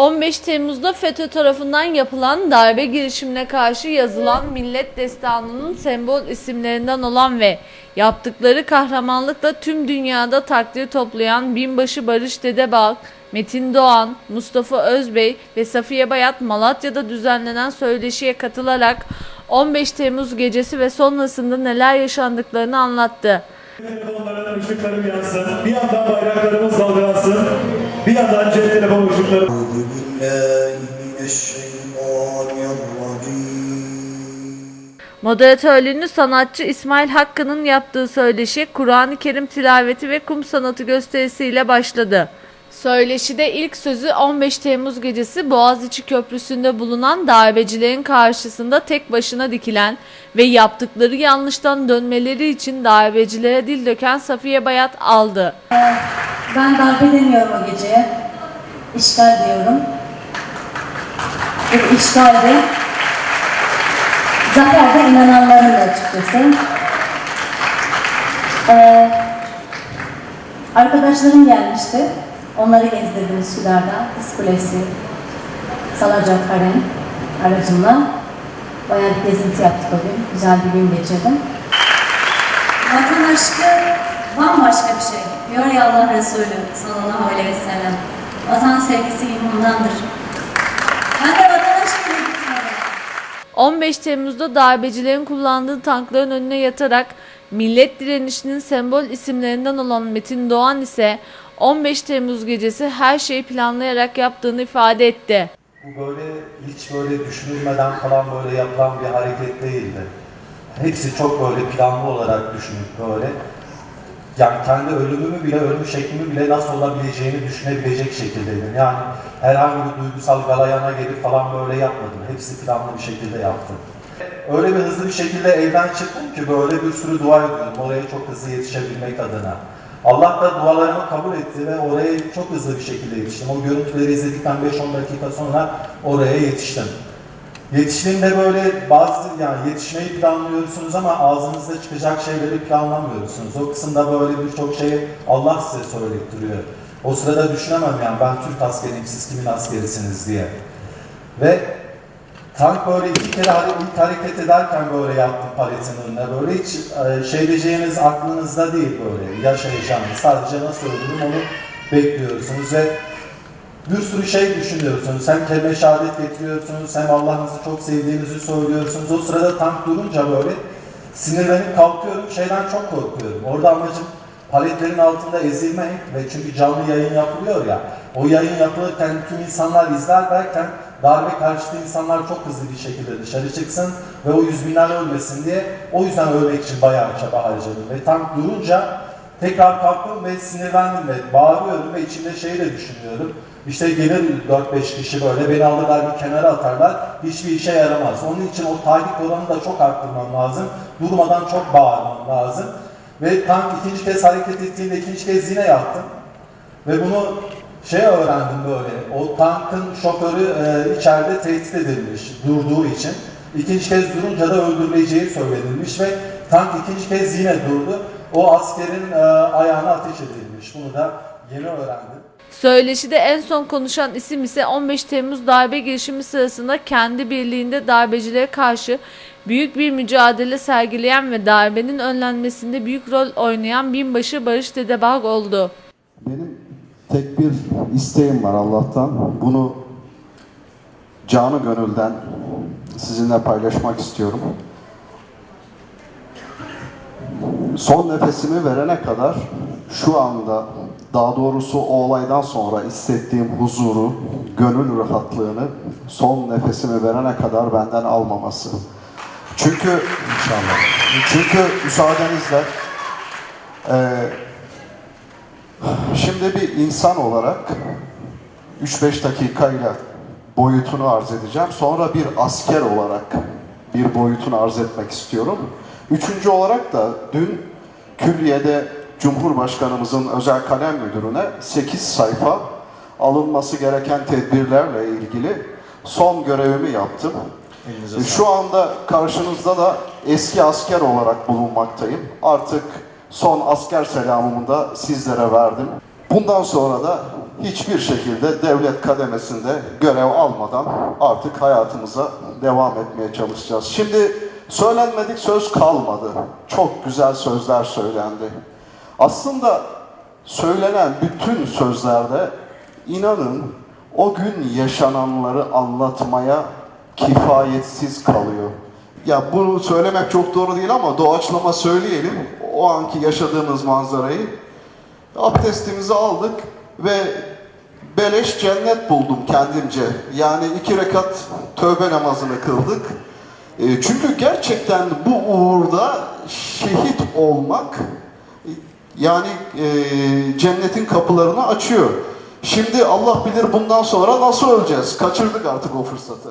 15 Temmuz'da FETÖ tarafından yapılan darbe girişimine karşı yazılan Millet Destanı'nın sembol isimlerinden olan ve yaptıkları kahramanlıkla tüm dünyada takdir toplayan Binbaşı Barış Dedebağ, Metin Doğan, Mustafa Özbey ve Safiye Bayat Malatya'da düzenlenen söyleşiye katılarak 15 Temmuz gecesi ve sonrasında neler yaşandıklarını anlattı. Bir yandan bayraklarımız dalgalansın. Biraz önce telefon ışıkları. Moderatörlüğünü sanatçı İsmail Hakkı'nın yaptığı söyleşi Kur'an-ı Kerim tilaveti ve kum sanatı gösterisiyle başladı. Söyleşide ilk sözü 15 Temmuz gecesi Boğaziçi Köprüsü'nde bulunan darbecilerin karşısında tek başına dikilen ve yaptıkları yanlıştan dönmeleri için darbecilere dil döken Safiye Bayat aldı. Ben darbe demiyorum o geceye. İşgal diyorum. Bu işgalde zaferde inananların da açıkçası. Ee, arkadaşlarım gelmişti. Onları gezdirdim Üsküdar'da. Kız Kulesi, Salacak Harem aracımla. Bayağı bir gezinti yaptık o gün. Güzel bir gün geçirdim. Vatan aşkı bambaşka bir şey. Diyor ya Allah Resulü sallallahu aleyhi ve sellem. Vatan sevgisi imandandır. Ben de vatan aşkıyla gitmedim. 15 Temmuz'da darbecilerin kullandığı tankların önüne yatarak millet direnişinin sembol isimlerinden olan Metin Doğan ise 15 Temmuz gecesi her şeyi planlayarak yaptığını ifade etti. Bu böyle hiç böyle düşünülmeden falan böyle yapılan bir hareket değildi. Hepsi çok böyle planlı olarak düşünüp böyle yani kendi ölümümü bile, ölüm şeklimi bile nasıl olabileceğini düşünebilecek şekildeydim. Yani herhangi bir duygusal galayana gelip falan böyle yapmadım. Hepsi planlı bir şekilde yaptım. Öyle bir hızlı bir şekilde evden çıktım ki böyle bir sürü dua ediyorum oraya çok hızlı yetişebilmek adına. Allah da dualarımı kabul etti ve oraya çok hızlı bir şekilde yetiştim. O görüntüleri izledikten 5-10 dakika sonra oraya yetiştim. Yetiştiğimde böyle bazı yani yetişmeyi planlıyorsunuz ama ağzınızda çıkacak şeyleri planlamıyorsunuz. O kısımda böyle birçok şeyi Allah size söylettiriyor. O sırada düşünemem yani ben Türk askeriyim siz kimin askerisiniz diye. Ve tank böyle iki kere ilk hareket ederken böyle yaptım paletin önüne. Böyle hiç e, şey diyeceğiniz aklınızda değil böyle yaşayacağınız. Sadece nasıl öldürürüm onu bekliyorsunuz ve bir sürü şey düşünüyorsunuz. Hem kelime şehadet getiriyorsunuz, hem Allah'ınızı çok sevdiğinizi söylüyorsunuz. O sırada tank durunca böyle sinirlenip kalkıyorum. Şeyden çok korkuyorum. Orada amacım paletlerin altında ezilmek ve çünkü canlı yayın yapılıyor ya. O yayın yapılırken tüm insanlar izler derken darbe karşıtı insanlar çok hızlı bir şekilde dışarı çıksın ve o yüz binler ölmesin diye o yüzden ölmek için bayağı çaba harcadım. Ve tank durunca Tekrar kalktım ve sinirlendim ve bağırıyorum ve içimde şeyi de düşünüyorum. İşte gelir 4-5 kişi böyle beni alırlar bir kenara atarlar. Hiçbir işe yaramaz. Onun için o tahrik oranını da çok arttırmam lazım. Durmadan çok bağırmam lazım. Ve tank ikinci kez hareket ettiğinde ikinci kez yine yattım. Ve bunu şey öğrendim böyle. O tankın şoförü e, içeride tehdit edilmiş durduğu için. İkinci kez durunca da öldürüleceği söylenilmiş ve tank ikinci kez yine durdu. O askerin e, ayağına ateş edilmiş. Bunu da yeni öğrendim. Söyleşide en son konuşan isim ise 15 Temmuz darbe girişimi sırasında kendi birliğinde darbecilere karşı büyük bir mücadele sergileyen ve darbenin önlenmesinde büyük rol oynayan binbaşı Barış Dedebağ oldu. Benim tek bir isteğim var Allah'tan. Bunu canı gönülden sizinle paylaşmak istiyorum. Son nefesimi verene kadar şu anda daha doğrusu o olaydan sonra hissettiğim huzuru, gönül rahatlığını son nefesimi verene kadar benden almaması. Çünkü inşallah. Çünkü müsaadenizle eee Şimdi bir insan olarak 3-5 dakikayla boyutunu arz edeceğim. Sonra bir asker olarak bir boyutunu arz etmek istiyorum. Üçüncü olarak da dün Külliye'de Cumhurbaşkanımızın özel kalem müdürüne 8 sayfa alınması gereken tedbirlerle ilgili son görevimi yaptım. Şu anda karşınızda da eski asker olarak bulunmaktayım. Artık son asker selamımı da sizlere verdim. Bundan sonra da hiçbir şekilde devlet kademesinde görev almadan artık hayatımıza devam etmeye çalışacağız. Şimdi söylenmedik söz kalmadı. Çok güzel sözler söylendi. Aslında söylenen bütün sözlerde inanın o gün yaşananları anlatmaya kifayetsiz kalıyor. Ya bunu söylemek çok doğru değil ama doğaçlama söyleyelim. O anki yaşadığımız manzarayı abdestimizi aldık ve beleş cennet buldum kendimce. Yani iki rekat tövbe namazını kıldık. E, çünkü gerçekten bu uğurda şehit olmak yani e, cennetin kapılarını açıyor. Şimdi Allah bilir bundan sonra nasıl öleceğiz. Kaçırdık artık o fırsatı.